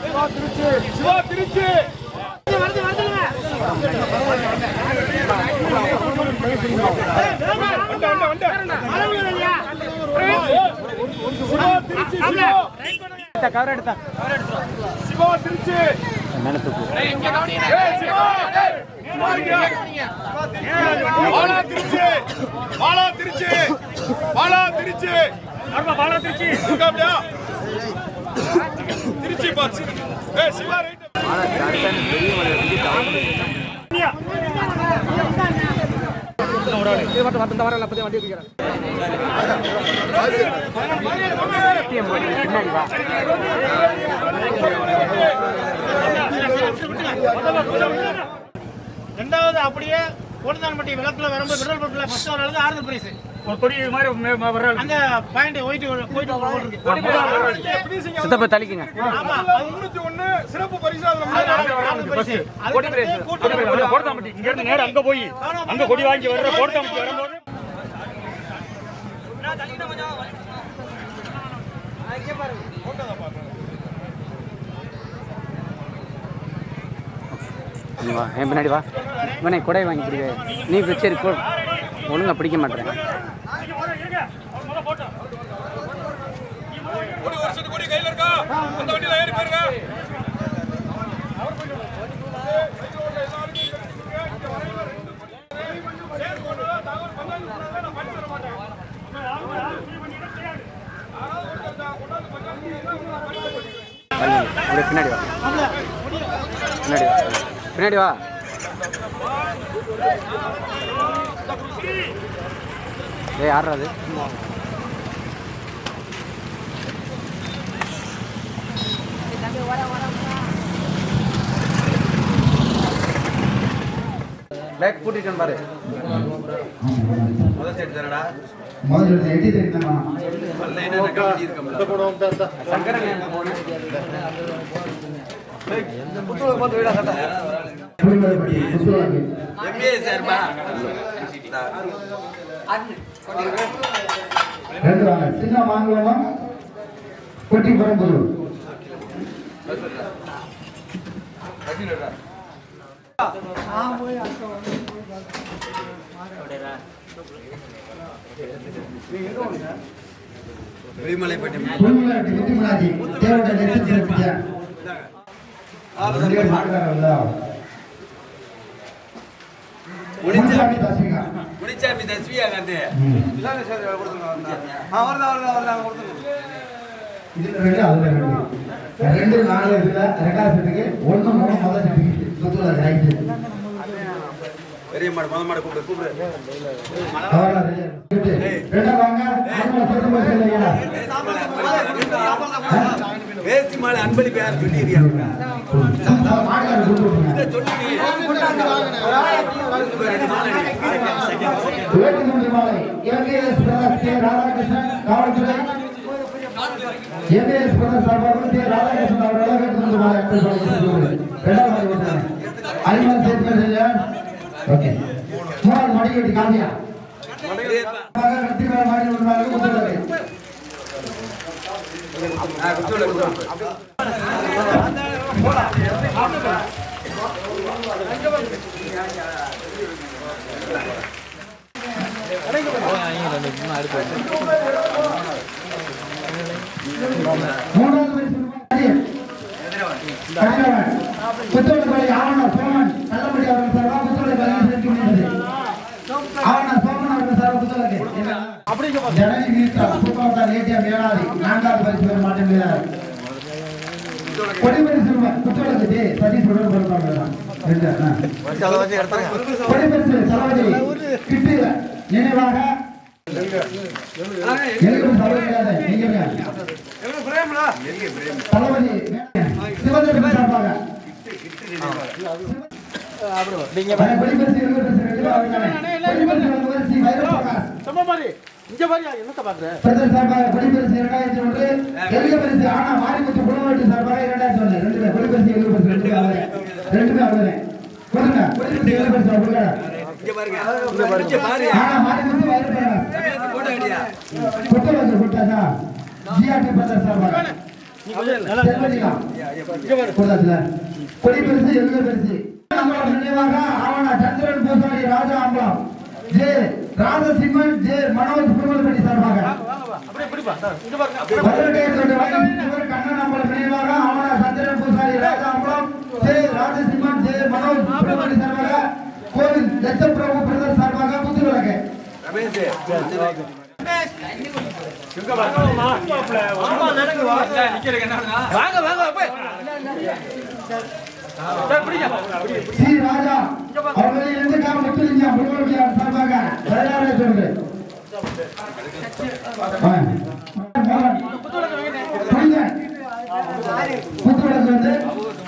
சிவா திருச்சி. சிவா திருச்சி. சிவா திருச்சி! சிவா! திருச்சி? பாலா திருச்சி! பாலா திருச்சி பாலா திருச்சி பாலா திருச்சி இருக்காப்டியா திருச்சி பாத்து ஏய் சிவா ரைட் ரெண்டாவது அப்படியே கோட்டந்தான்பட்டி விளக்கில் வரும்போது பெட்ரோல் பம்பில் ஃபஸ்ட்டு ஆறுதல் பிரைஸ். ஒரு கொடி மாதிரி வர்ற அந்த பாயிண்ட் ஒயிட் ஒயிட் போட்டுருக்கு சித்தப்ப ஆமா. சிறப்பு பரிசு அதுல கொடி இங்க இருந்து நேரா அங்க போய். அங்க கொடி வாங்கி வர்ற கோடத்தாம்பட்டி வரும்போது. நீ வா. என் பின்னாடி வா. இவனே கொடை வாங்கி பிடிக்க நீ சரி ஒழுங்கா பிடிக்க மாட்டேன். கொடி கையில் இருக்கா? அந்த வண்டியில் ஏறி போயிருங்க. பின்னாடி வா. பின்னாடி வா பின்னாடி வா ஏய் யாரா அது? பேக் கூட்டிட்டு பாரு. முதல்ல எட்டி தெரியுமா சங்கரன் எங்க போன புதுமலைப்பட்டி புத்துவாங்க ரெண்டு வாங்க. சின்ன மாங்குளமா கொட்டி பரம்பூர் புதுமலைப்பட்டி முத்துமலாஜி தேவட நெற்றி பிடிச்சா மாட்டுக்காரல்ல முனிச்சாமி தாசிகா முனிச்சாமி தஸ்வியா காந்தி இதுல ரெண்டு அதுல ரெண்டு. ரெண்டு நாலு இதுல ரெண்டாவது செட்டுக்கு மூணு முதல் செட்டுக்கு. சுத்துல ரைட்டு பெரிய மாடு மொத மாடு கூப்பிடு கூப்பிடு. அவ்வளவுதான் ரெண்டு. ரெண்டாவது வாங்க. ஆமா சொல்ற மாதிரி இல்லையா வேஸ்டி மாடு அன்பளிப்பு யார் சொல்லிடுறியா? மாட்டுக்காரர் கூப்பிட்டு விட்டுருங்க. வேட்டுமன்றி மாலை எம்ஏஎஸ் பிரதர்ஸ் கே ராதாகிருஷ்ணன் காவல்துறை. எம்ஏஎஸ் சார்பாக ராதாகிருஷ்ணன் மாலை மாலை கொடுத்தாங்க. அனிமல் சேஃப்டி ஓகே மூணாவது வெட்டி காமியா. மாடி ஒன்றாக பரிசு பெறும் கதிரவன். புத்தகப்பள்ளி ஆவண சோமன் கள்ளப்பட்டி அவர்கள் சார்பாக புத்தகப்பள்ளி பரிசு செலுத்தப்படுகிறது. ஆவண சோமன் அவர்கள் சார்பாக புத்தகப்பள்ளி. ஜனனி வீட்டா, சூப்பர்ஸ்டார் ஏடிஎம் ஏனாதி, நான்காவது பரிசு பெறும் மாட்டம் வீரர். கொடிமணி செல்வன், ஜே, சதீஷ். கொடிமணி கிட்டு நினைவாக தளபதி சார்பாக இங்க பாரியா என்னத்த பாக்குற பிரதர் சார்பாக வெளிப்பரிசு இரண்டாயிரத்தி ஒன்று எளிய பரிசு ஆனா மாரிமுத்து குளவெட்டி சார்பாக இரண்டாயிரத்தி ஒன்று ரெண்டு பேர். வெளிப்பரிசு எளிய பரிசு ரெண்டு பேர் அவரே ரெண்டு பேர் அவரே கொடுங்க வெளிப்பரிசு எளிய பரிசு கொடுங்க இங்க பாருங்க இங்க பாரு. ஆனா மாரிமுத்து வைரப்பிரகாஷ் போட்டோ அடியா குட்டை வந்து குட்டாதா ஜிஆர்டி பிரதர் சார்பாக செல்வதிகம் கொடுத்தாச்சுல கொடி பெருசு எங்க பெருசு நம்மளோட நினைவாக ஆவண சந்திரன் பூசாரி ராஜா அம்பலம் ஜே ராஜசிம்மன் ஜே மனோஜ் புருவல்பட்டி சார்பாக கண்ணன் அம்பலம் நினைவாக ஆவண சந்திரன் பூசாரி ராஜா அம்பலம் ஜே ராஜசிம்மன் ஜே மனோஜ் புருவல்பட்டி சார்பாக கோவில் லட்சப்பிரபு பிரதர் சார்பாக புத்துவிளக்கு ரமேஷ் சி. ராஜா அவர்களில் இருந்து கா முத்துலிங்கம் புருவல்பட்டியார் சார்பாக விளையாட சொல்லுங்க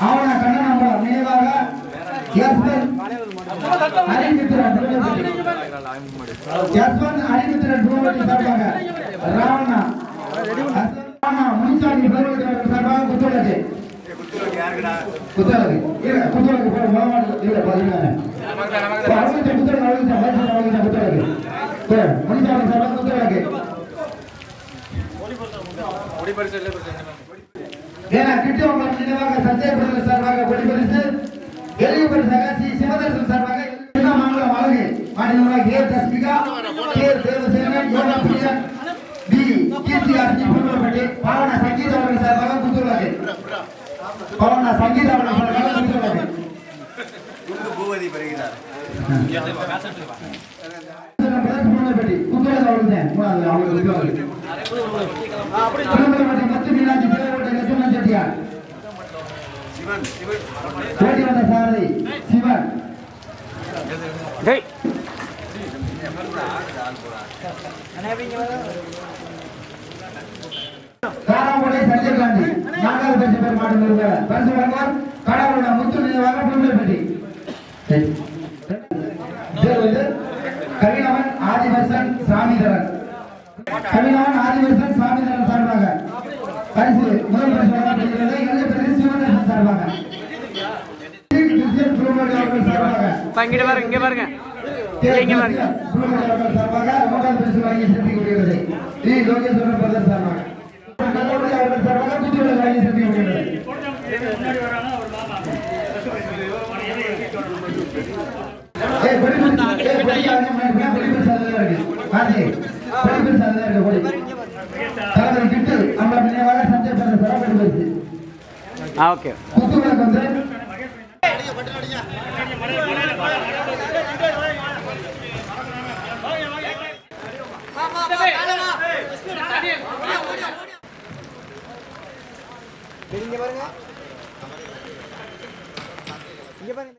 ஆவண கண்ணன் நினைவாக அறிவித்திரன் அறிவித்திரன் முனிசாமி புரோகதி சார்பாக குத்துவிளக்கு குத்துவிளக்கு குத்துவிளக்கு இல்ல குத்துவிளக்கு போட மாமாடு இல்ல பாத்தீங்கன்னா சார்பாக குத்துவிளக்கு ஏன்னா கிட்டவங்க நினைவாக சஞ்சய் பிரதர் சார்பாக எளிய பரிசாக சிவதர்சன் சார்பாக எல்லா மாநிலம் அழகு. மாநிலமாக கே தஸ்மிகா கே காராமோடை சஞ்சய் காந்தி நான்காவது பரிசு பெற பரிசு வழங்குவார் முத்து நினைவாக புதுமைப்பட்டி வந்து கவினவன் ஆதிவசன் சாமிதரன் கவினவன் ஆதிவசன் சாமிதரன் சார்பாக பரிசு முதல் பரிசு வழங்கப்படுகிறது இரண்டு பரிசு சிவனேசன் சார்பாக கிறிஸ்டியன் அவர்கள் பாருங்க இங்க பாருங்க இங்க, இங்க பாருங்க குழுமர்கள் அவர்கள் சார்பாக மூன்றாவது பரிசு வழங்கி சிறப்பிக்கப்படுகிறது ஸ்ரீ லோகேஸ்வரன் பிரதர் சார்பாக நல்லபடி அவர்கள் சார்பாக குத்துவிளக்கு வழங்கி சிறப்பிக்கப்படுகிறது ஏய், கொடி பிடிச்சு, ஏய், கொடி யாருங்க, மேல காந்தி, கொடி கிட்டு, நினைவாக சஞ்சய் ஓகே. குத்துவிளக்கு வந்து இங்க பாருங்க.